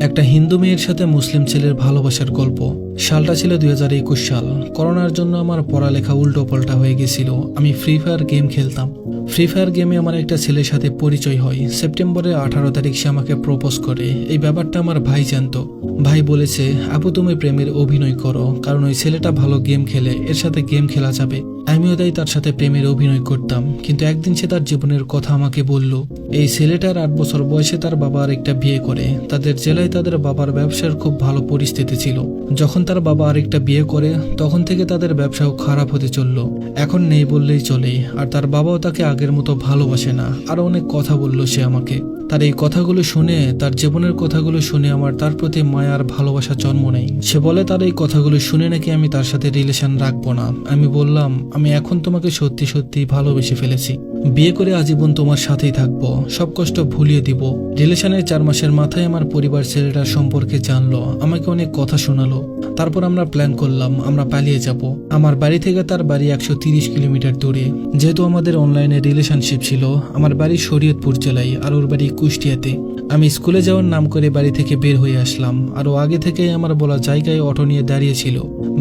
একটা হিন্দু মেয়ের সাথে মুসলিম ছেলের ভালোবাসার গল্প। সালটা ছিল দুই হাজার একুশ সাল। করোনার জন্য আমার পড়ালেখা উল্টো পাল্টা হয়ে গেছিল। আমি ফ্রি ফায়ার গেম খেলতাম। ফ্রি ফায়ার গেমে আমার একটা ছেলের সাথে পরিচয় হয়। সেপ্টেম্বরের আঠারো তারিখ সে আমাকে প্রপোজ করে। এই ব্যাপারটা আমার ভাই জানতো। ভাই বলেছে আপু তুমি প্রেমের অভিনয় করো। কারণ ওই ছেলেটা ভালো গেম খেলে। এর সাথে গেম খেলা যাবে। আমিও তাই তার সাথে প্রেমের অভিনয় করতাম, কিন্তু একদিন সে তার জীবনের কথা আমাকে বলল, এই ছেলেটার আট বছর বয়সে তার বাবা আরেকটা বিয়ে করে। তাদের জেলায় তাদের বাবার ব্যবসার খুব ভালো পরিস্থিতি ছিল। যখন তার বাবা আরেকটা বিয়ে করে, তখন থেকে তাদের ব্যবসাও খারাপ হতে চলল। এখন নেই বললেই চলে, আর তার বাবাও তাকে আগের মতো ভালোবাসে না। আরও অনেক কথা বলল সে আমাকে। তার এই কথাগুলো শুনে, তার জীবনের কথাগুলো শুনে আমার তার প্রতি মায়ার ভালোবাসা জন্ম নেই। সে বলে, তার এই কথাগুলো শুনে নাকি আমি তার সাথে রিলেশন রাখব না? আমি বললাম, আমি এখন তোমাকে সত্যি সত্যি ভালোবেসে ফেলেছি। বিয়ে করে আজীবন তোমার সাথেই থাকব। সব কষ্ট ভুলিয়ে দিব। রিলেশনের চার মাসের মাথায় আমার পরিবার ছেলেটার সম্পর্কে জানলো। আমাকে অনেক কথা শোনালো। তারপর আমরা প্ল্যান করলাম, আমরা পালিয়ে যাব। আমার বাড়ি থেকে তার বাড়ি একশো কিলোমিটার দূরে। যেহেতু আমাদের অনলাইনে রিলেশনশিপ ছিল, আমার বাড়ি শরীয়তপুর জেলায়, আর ওর বাড়ি কুষ্টিয়াতে। আমি স্কুলে যাওয়ার নাম করে বাড়ি থেকে বের হয়ে আসলাম। আর ও আগে থেকেই আমার বলা জায়গায় অটো নিয়ে দাঁড়িয়েছিল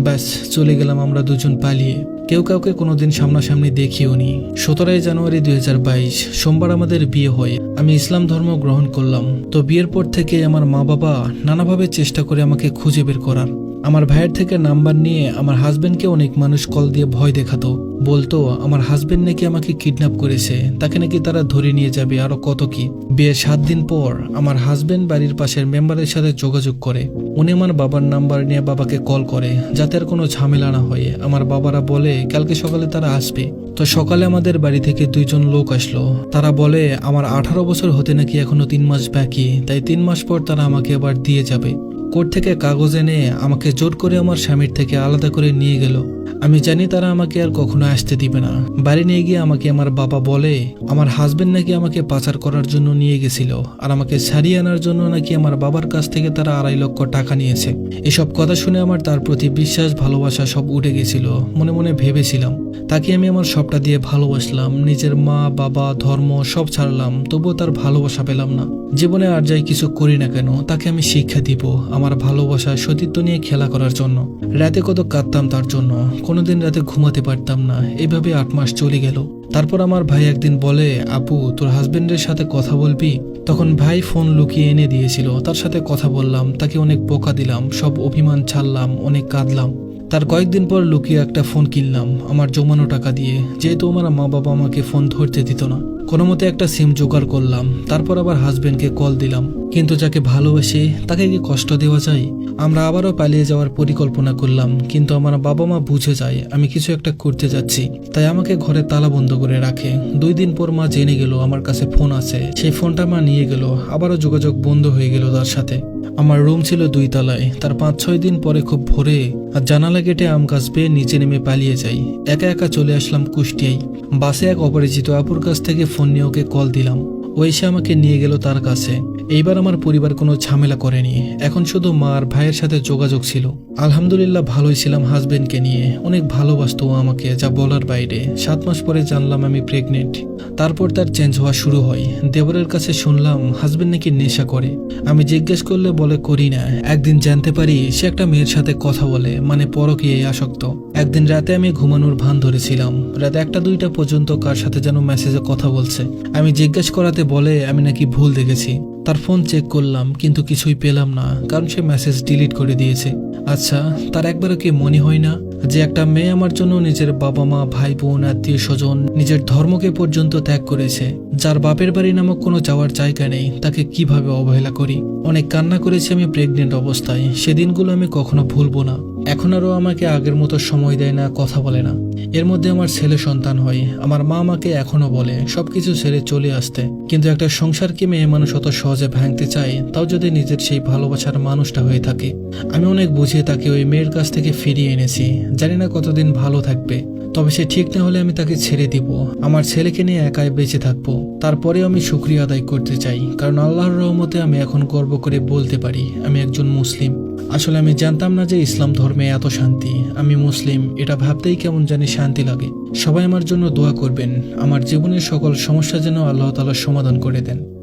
ব্যাস, চলে গেলাম আমরা দুজন পালিয়ে। কেউ কাউকে কোনোদিন সামনাসামনি দেখিও নি। সতেরোই জানুয়ারি দুই হাজার বাইশ, সোমবার আমাদের বিয়ে হয়। আমি ইসলাম ধর্ম গ্রহণ করলাম। তো বিয়ের পর থেকে আমার মা বাবা নানাভাবে চেষ্টা করে আমাকে খুঁজে বের করার। আমার ভাইয়ের থেকে নাম্বার নিয়ে আমার হাজবেন্ডকে অনেক মানুষ কল দিয়ে ভয় দেখাতো। বলতো, আমার হাজবেন্ড নাকি আমাকে কিডন্যাপ করেছে। তাকে নাকি তারা ধরে নিয়ে যাবে, আরও কত কি? বিয়ের সাত দিন পর আমার হাজবেন্ড বাড়ির পাশের মেম্বারের সাথে যোগাযোগ করে। উনি আমার বাবার নাম্বার নিয়ে বাবাকে কল করে, যাতে আর কোনো ঝামেলা না হয়। আমার বাবারা বলে, কালকে সকালে তারা আসবে। তো সকালে আমাদের বাড়ি থেকে দুইজন লোক আসলো। তারা বলে, আমার আঠারো বছর হতে নাকি এখনও তিন মাস বাকি। তাই তিন মাস পর তারা আমাকে আবার দিয়ে যাবে। কোর্ট থেকে কাগজ এনে আমাকে জোর করে আমার স্বামীর থেকে আলাদা করে নিয়ে গেল। আমি জানি তারা আমাকে আর কখনো আসতে দিবে না। বাড়ি নিয়ে গিয়ে আমাকে আমার বাবা বলে, আমার হাজবেন্ড নাকি আমাকে পাচার করার জন্য নিয়ে গেছিল, আর আমাকে ছাড়িয়ে আনার জন্য নাকি আমার বাবার কাছ থেকে তারা আড়াই লক্ষ টাকা নিয়েছে। এসব কথা শুনে আমার তার প্রতি বিশ্বাস, ভালোবাসা সব উঠে গেছিল। মনে মনে ভেবেছিলাম, তাকে আমি আমার সবটা দিয়ে ভালোবাসলাম, নিজের মা, বাবা, ধর্ম সব ছাড়লাম, তবুও তার ভালোবাসা পেলাম না। জীবনে আর যাই কিছু করি না কেন, তাকে আমি শিক্ষা দিব আমার ভালোবাসা সতীত্ব নিয়ে খেলা করার জন্য। রাতে কত কাঁদতাম তার জন্য। কোনোদিন রাতে ঘুমাতে পারতাম না। এইভাবে আট মাস চলে গেল। তারপর আমার ভাই একদিন বলে, আপু, তোর হাজবেন্ডের সাথে কথা বলবি? তখন ভাই ফোন লুকিয়ে এনে দিয়েছিল। তার সাথে কথা বললাম, তাকে অনেক বোকা দিলাম, সব অভিমান ছাড়লাম, অনেক কাঁদলাম। তার কয়েকদিন পর লুকিয়ে একটা ফোন কিনলাম, আমার জমানো টাকা দিয়ে। যেহেতু আমার মা বাবা আমাকে ফোন ধরতে দিত না। কোনো মতে একটা সিম জোগাড় করলাম, তারপর আবার হাজবেন্ডকে কল দিলাম। কিন্তু যাকে ভালোবাসে, তাকে কি কষ্ট দেওয়া যায়? আমরা আবারও পালিয়ে যাওয়ার পরিকল্পনা করলাম, কিন্তু আমার বাবা মা বুঝে যায় আমি কিছু একটা করতে যাচ্ছি। তাই আমাকে ঘরে তালা বন্ধ করে রাখে। দুই দিন পর মা জেনে গেল আমার কাছে ফোন আছে। সেই ফোনটা মা নিয়ে গেল, আবারও যোগাযোগ বন্ধ হয়ে গেল তার সাথে। আমার রুম ছিল দুই তলায়। তার পাঁচ, ছয় দিন পরে খুব ভোরে আর জানালা গেটে আম গাছ পেয়ে নিচে নেমে পালিয়ে যাই। একা একা চলে আসলাম কুষ্টিয়ায়। বাসে এক অপরিচিত আপুর কাছ থেকে ফোন নিয়ে ওকে কল দিলাম। এসে আমাকে নিয়ে গেল তার কাছে। এইবার আমার পরিবার কোনো ঝামেলা করেনি। এখন শুধু মা আর ভাইয়ের সাথে যোগাযোগ ছিল। আলহামদুলিল্লাহ ভালোই ছিলাম হাজবেন্ডকে নিয়ে। অনেক ভালোবাসতো আমাকে, যা বলার বাইরে। সাত মাস পরে জানলাম আমি প্রেগনেন্ট তারপর তার চেঞ্জ হওয়া শুরু হয়। দেবরের কাছে শুনলাম হাজবেন্ড নাকি নেশা করে? আমি জিজ্ঞেস করলে বলে, করি না। একদিন জানতে পারি, সে একটা মেয়ের সাথে কথা বলে মানে পরকীয় আসক্ত। একদিন রাতে আমি ঘুমানোর ভান ধরেছিলাম। রাতে একটা দুইটা পর্যন্ত কার সাথে যেন মেসেজে কথা বলছে। আমি জিজ্ঞেস করাতে বলে, আমি নাকি ভুল দেখেছি। তার ফোন চেক করলাম, কিন্তু কিছুই পেলাম না, কারণ সে মেসেজ ডিলিট করে দিয়েছে। আচ্ছা তার একবারও কি মনে হয় না যে একটা মেয়ে আমার জন্য নিজের বাবা মা, ভাই বোন, আত্মীয় স্বজন, নিজের ধর্মকে পর্যন্ত ত্যাগ করেছে, যার বাপের বাড়ি নামক কোনো যাওয়ার জায়গা নেই, তাকে কীভাবে অবহেলা করি? অনেক কান্না করেছি আমি প্রেগনেন্ট অবস্থায়, সেদিনগুলো আমি কখনো ভুলবো না। এখন আরও আমাকে আগের মতো সময় দেয় না, কথা বলে না। এর মধ্যে আমার ছেলে সন্তান হয়, আমার মা আমাকে এখনও বলে, সবকিছু ছেড়ে চলে আসতে। কিন্তু একটা সংসারকে মেয়ে মানুষ অত সহজে ভাঙতে চায়, তাও যদি নিজের সেই ভালোবাসার মানুষটা হয়ে থাকে। আমি অনেক বুঝিয়ে তাকে ওই মেয়ের কাছ থেকে ফিরিয়ে এনেছি, জানি না কতদিন ভালো থাকবে। তবে সে ঠিক না হলে আমি তাকে ছেড়ে দিব। আমার ছেলেকে নিয়ে একাই বেঁচে থাকব। তারপরেও আমি শুক্রিয়া আদায় করতে চাই, কারণ আল্লাহর রহমতে আমি এখন গর্ব করে বলতে পারি, আমি একজন মুসলিম। আসলে আমি জানতাম না যে ইসলাম ধর্মে এত শান্তি। আমি মুসলিম, এটা ভাবতেই কেমন জানি শান্তি লাগে। সবাই আমার জন্য দোয়া করবেন। আমার জীবনের সকল সমস্যা যেন আল্লাহ তালা সমাধান করে দেন।